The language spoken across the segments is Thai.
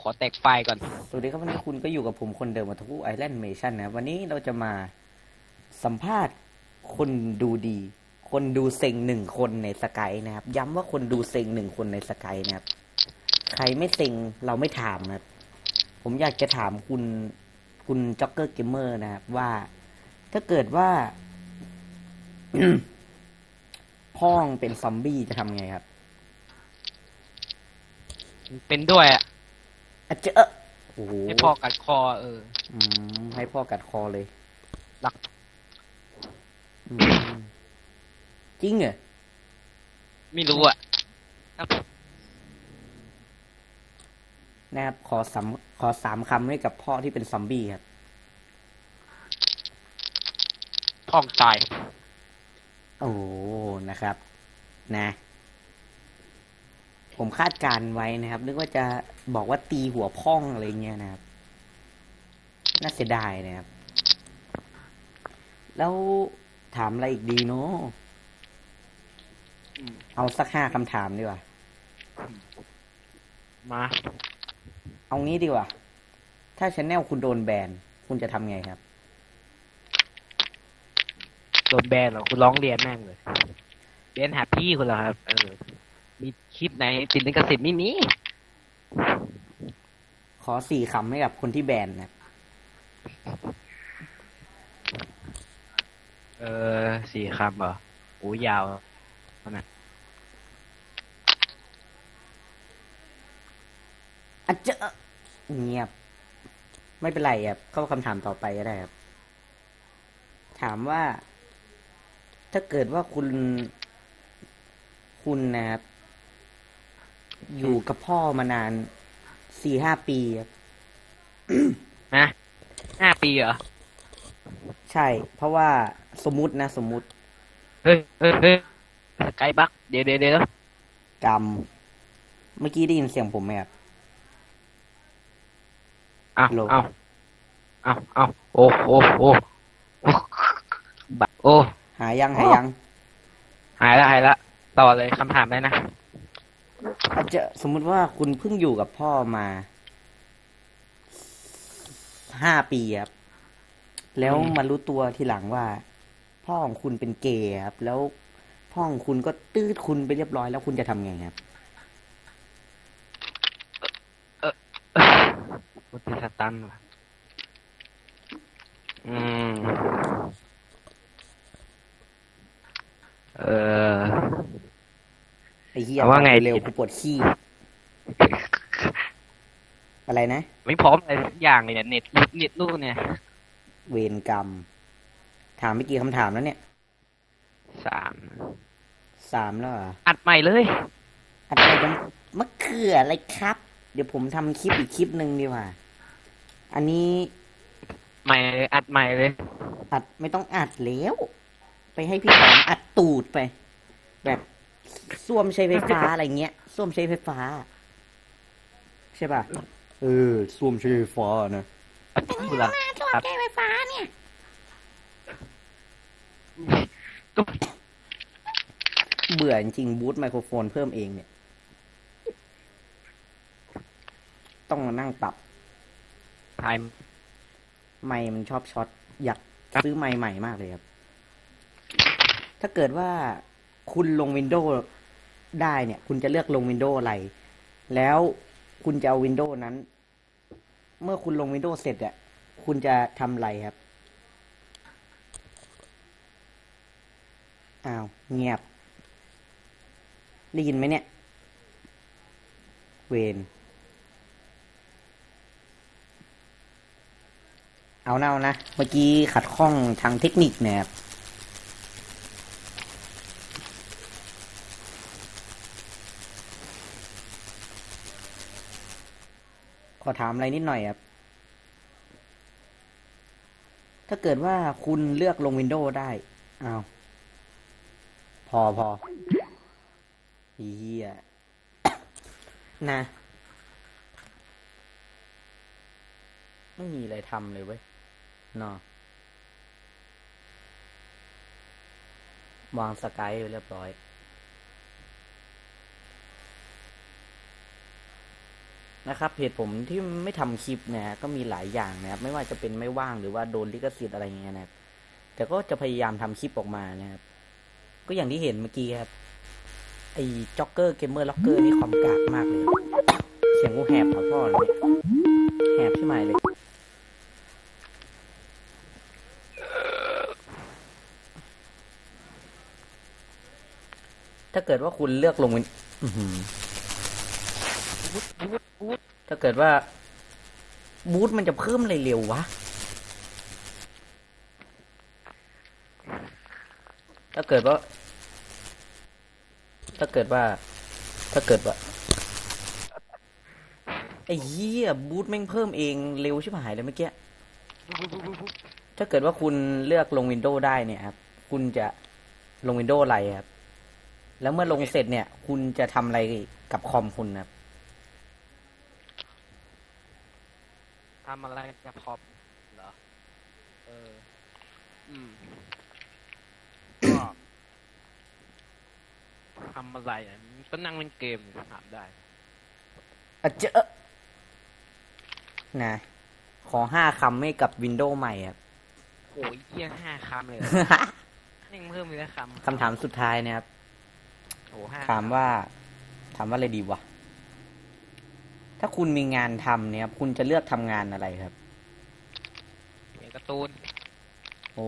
ขอแตกไฟล์ก่อน สวัสดีครับวันนี้คุณก็อยู่กับผมคนเดิมมาทุกไอแลนด์เมชั่นนะครับวันนี้เราจะมาสัมภาษณ์คนดูดี คนดูเซ็งหนึ่งคนในสกายนะครับ ย้ำว่าคนดูเซ็งหนึ่งคนในสกายนะครับ ใครไม่เซ็งเราไม่ถามนะครับ ผมอยากจะถามคุณคุณจ็อกเกอร์เกมเมอร์นะครับว่าถ้าเกิดว่า พ่องเป็นซอมบี้จะทำไงครับ เป็นด้วยอะ อะเจอโอ้โหให้พ่อกัดคอเออ อืมให้พ่อกัดคอเลยหลัก อืมจริงเหรอไม่รู้อะนะครับขอสามขอสามคำให้กับพ่อที่เป็นซอมบี้ครับ พ่องตาย โอ้โหนะครับ นะ ผมคาดการณ์ไว้นะครับ นึกว่าจะบอกว่าตีหัวพ่องอะไรเงี้ยนะครับ น่าเสียดายนะครับ แล้วถามอะไรอีกดีเนาะอืมเอาสักห้าคำถามดีกว่า มา เอางี้ดีกว่า ถ้าชแนลคุณโดนแบน คุณจะทำไงครับ โดนแบนเหรอ คุณร้องเรียนแม่งเลยเรียนหาพี่คุณเหรอครับ เออ มีคลิปไหนติดลิขสิทธิ์ไม่มี ขอสี่คำให้กับคนที่แบนนะครับเออสี่คำเหรอโอ้ยาวนะอะเจอเงียบ ไม่เป็นไรครับเข้าคำถามต่อไปก็ได้ครับ ถามว่า ถ้าเกิดว่าคุณ คุณนะครับ อยู่กับพ่อมานานสี่ห้าปีครับนะห้าปีเหรอ ใช่ เพราะว่าสมมุตินะ สมมุติ เฮ้ยเฮ้ยเฮ้ยสกายบัก เดี๋ยวเดี๋ยวเดี๋ยวกรรมเมื่อกี้ได้ยินเสียงผมไหมครับเอาโลเอาเอาเอาโอ้โอ้โอ้โอ้บักโอ้หายังหายัง หายละหายละต่อเลยคำถามเลยนะ อาจจะสมมุติว่าคุณเพิ่งอยู่กับพ่อมาห้าปีครับแล้วมารู้ตัวทีหลังว่า พ่อของคุณเป็นเกย์ครับแล้วพ่อของคุณก็ตื้อคุณไปเรียบร้อยแล้วคุณจะทำไงครับมุติสตันว่ะอืม เออ ไอ้ เหี้ยเอาว่าไง เร็วกูปวดขี้ อะไรนะ ไม่พร้อมอะไรสักอย่างเลยเนี่ยเน็ตเน็ตลูกเนี่ย เวรกรรม ถามไม่กี่คำถามแล้วเนี่ย สามสามแล้วเหรออัดใหม่เลยอะไรกันมะเขืออะไรครับ เดี๋ยวผมทำคลิปอีกคลิปหนึ่งดีกว่า อันนี้ใหม่เลยอัดใหม่เลย อัดไม่ต้องอัดแล้ว ไปให้พี่หอมอัดตูดไป แบบ ส้วมใช้ไฟฟ้าอะไรเงี้ยส้วมใช้ไฟฟ้า ใช่ป่ะเออส้วมใช้ไฟฟ้านะอัดทุละส้วมใช้ไฟฟ้าเนี่ยตุ๊บเบื่อจริงๆบูทไมโครโฟนเพิ่มเองเนี่ย ต้องมานั่งปรับถ่ายไมค์มันชอบช็อตอยากครับซื้อไมค์ใหม่มากเลยครับ ถ้าเกิดว่า คุณลงวินโดว์ได้เนี่ย คุณจะเลือกลงวินโดว์อะไร แล้วคุณจะเอาวินโดว์นั้น เมื่อคุณลงวินโดว์เสร็จอะคุณจะทำอะไรครับ อ้าว เงียบ ได้ยินไหมเนี่ย เวนเอาเน่านะ เมื่อกี้ขัดข้องทางเทคนิคเนี่ยครับ ขอถามอะไรนิดหน่อยครับ ถ้าเกิดว่าคุณเลือกลงวินโดว์ได้ อ้าว พอพอเฮียนะไม่มีอะไรทำเลยเว้ยเนาะวางสกายไว้เรียบร้อย นะครับเหตุผมที่ไม่ทำคลิปนี่ยก็มีหลายอย่างนะครับไม่ว่าจะเป็นไม่ว่างหรือว่าโดนลิขสิทธิ์อะไรเงี้ยนะครับแต่ก็จะพยายามทำคลิปออกมานะครับ ก็อย่างที่เห็นเมื่อกี้ครับไอ้จ็อกเกอร์เกมเมอร์ล็อกเกอร์นี่ความกากมากเลย เสียงกูแหบครับพ่อเลยแหบใช่ไหมเลยถ้าเกิดว่าคุณเลือกลงวินอื บูทบูทบูทถ้าเกิดว่า บูทมันจะเพิ่มอะไรเร็ววะ ถ้าเกิดว่า ถ้าเกิดว่า ถ้าเกิดว่า ไอ้เหี้ยบูทแม่งเพิ่มเองเร็วชิบหายเลยเมื่อกี้ ถ้าเกิดว่าคุณเลือกลงวินโดว์ได้เนี่ยครับ คุณจะลงวินโดว์อะไรครับแล้วเมื่อลงเสร็จเนี่ย คุณจะทำอะไรกับคอมคุณครับ ทำอะไรกับคอมเหรอ เออ อืม ก็ทำอะไรอะก็นั่งเล่นเกมถามได้อะเจอนะ ขอห้าคำให้กับวินโดว์ใหม่ครับโอ้ยเยี่ยห้าคำเลยเหรอแม่งเพิ่มไปแล้วคำคำถามสุดท้ายนะครับ โอ้ห้าถามว่า ถามว่าอะไรดีวะ ถ้าคุณมีงานทำเนี่ยครับคุณจะเลือกทำงานอะไรครับ เขียนการ์ตูนโอ้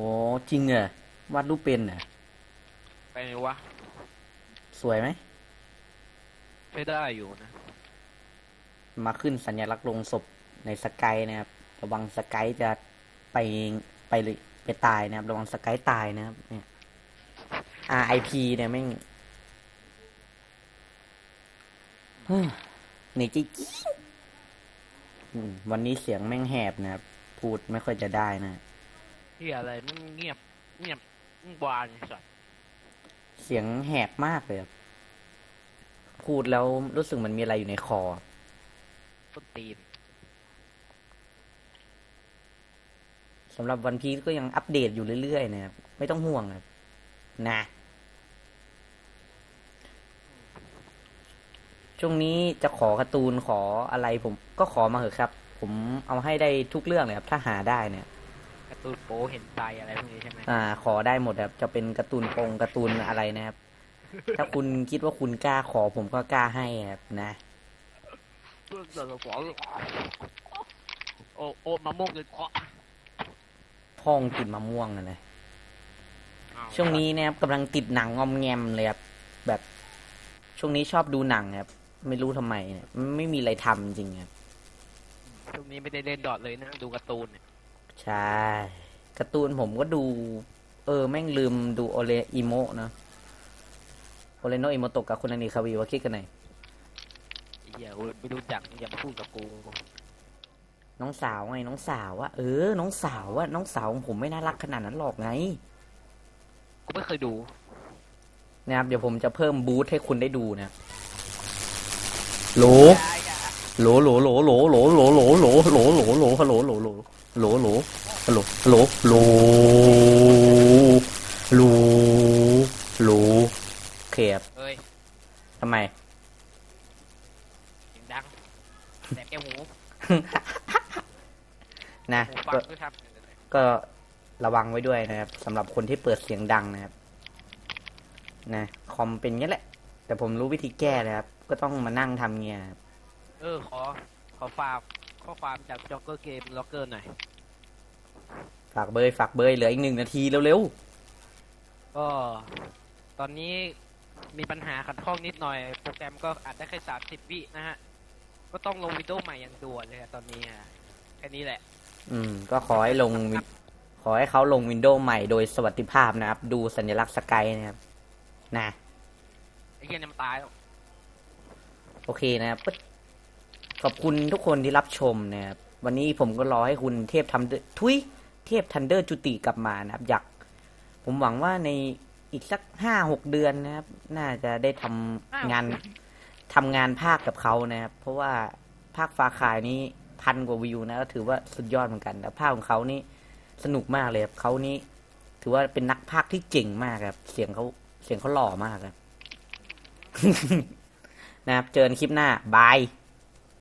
จริงเหรอวาดรูปเป็นเหรอไปไหนวะสวยไหม ใช้ได้อยู่นะ มาขึ้นสัญลักษณ์ลงศพในสกายนะครับ ระวังสกายจะไปไปเลยไปตายนะครับ ระวังสกายตายนะครับเนี่ย RIP เนี่ยแม่งเฮ้ย ในจริงอืมวันนี้เสียงแม่งแหบนะครับ พูดไม่ค่อยจะได้นะที่อะไรมันเงียบเงียบมึงวานไอ้สัตว์เสียงแหบมากเลยครับพูดแล้วรู้สึกเหมันมีอะไรอยู่ในคอ ต้นตีนสำหรับวันพีก็ยังอัปเดตอยู่เรื่อยๆนะครับ ไม่ต้องห่วงครับนะ ช่วงนี้จะขอการ์ตูนขออะไรผมก็ขอมาเถอะครับ ผมเอาให้ได้ทุกเรื่องเลยครับ ถ้าหาได้เนี่ยการ์ตูนโป๊เห็นใจอะไรพวกนี้ใช่ไหมอ่า ขอได้หมดครับจะเป็นการ์ตูนปงการ์ตูนอะไรนะครับ ถ้าคุณคิดว่าคุณกล้าขอผมก็กล้าให้ครับนะเพื่อนเดือดร้อนโอ้โอ้มะม่วงเลยเคาะพ่องกินมะม่วงนะนะช่วงนี้นะครับกำลังติดหนังงอมแงมเลยครับแบบช่วงนี้ชอบดูหนังครับ ไม่รู้ทำไมเนี่ยไม่มีอะไรทำจริงครับช่วงนี้ไม่ได้เล่นดอทเลยนะ ดูการ์ตูนเนี่ยใช่การ์ตูนผมก็ดู เออ แม่งลืมดูโอเลอิโมะนะโอเลโนอิโมโตะกับคุณอานิคาวีว่าคิดกันไหนอยไอ้เหี้ยกูไม่รู้จักอย่ามาพูดกับกูน้องสาวไงน้องสาวว่าเออ น้องสาวว่าน้องสาวของผมไม่น่ารักขนาดนั้นหรอกไงกูไม่เคยดู นะครับเดี๋ยวผมจะเพิ่มบูธให้คุณได้ดูนะ โหลโหลโหลโหลโหลโหลโหลโหลโหลโหลโหลโหลฮัลโหลโหลโหลโหลโหลฮัลโหลฮัลโหลโหลโหลโหลโอเคครับเอ้ยทำไมเสียงดังแสบแก้วหูนะหูฟังก็ด้วยครับก็ระวังไว้ด้วยนะครับสำหรับคนที่เปิดเสียงดังนะครับนะคอมเป็นงี้แหละ แต่ผมรู้วิธีแก้นะครับ ก็ต้องมานั่งทำเงี้ยครับเออขอ ขอฝากข้อความจากจ็อกเกอร์เกมล็อกเกอร์หน่อย ฝากเบยฝากเบยเหลืออีกหนึ่งนาทีเร็วก็ตอนนี้มีปัญหาขัดข้องนิดหน่อย โปรแกรมก็อาจได้แค่สามสิบวินะฮะ ก็ต้องลงวิดีโอใหม่อย่างด่วนเลยอะตอนนี้อะแค่นี้แหละ ๆอืม ก็ขอให้ลงวิขอให้เขาลงวินโดว์ใหม่โดยสวัสดิภาพนะครับ ดูสัญลักษณ์สกายนะครับนะ ไอ้เหี้ยเนี่ยมันตายแล้ว โอเคนะครับปึ๊ดขอบคุณทุกคนที่รับชมนะครับวันนี้ผมก็รอให้คุณเทพทำทุยเทพทันเดอร์จุติกลับมานะครับ อยาก ผมหวังว่าในอีกสักห้าหกเดือนนะครับ น่าจะได้ทำงานทำงานภาคกับเขานะครับ เพราะว่าภาคฟาคายนี้พันกว่าวิวนะก็ถือว่าสุดยอดเหมือนกันแล้วภาคของเขานี่สนุกมากเลยครับเขานี่ถือว่าเป็นนักภาคที่เจ๋งมากครับ เสียงเขาเสียงเขาหล่อมากครับ นะครับ เจอกันคลิปหน้า บาย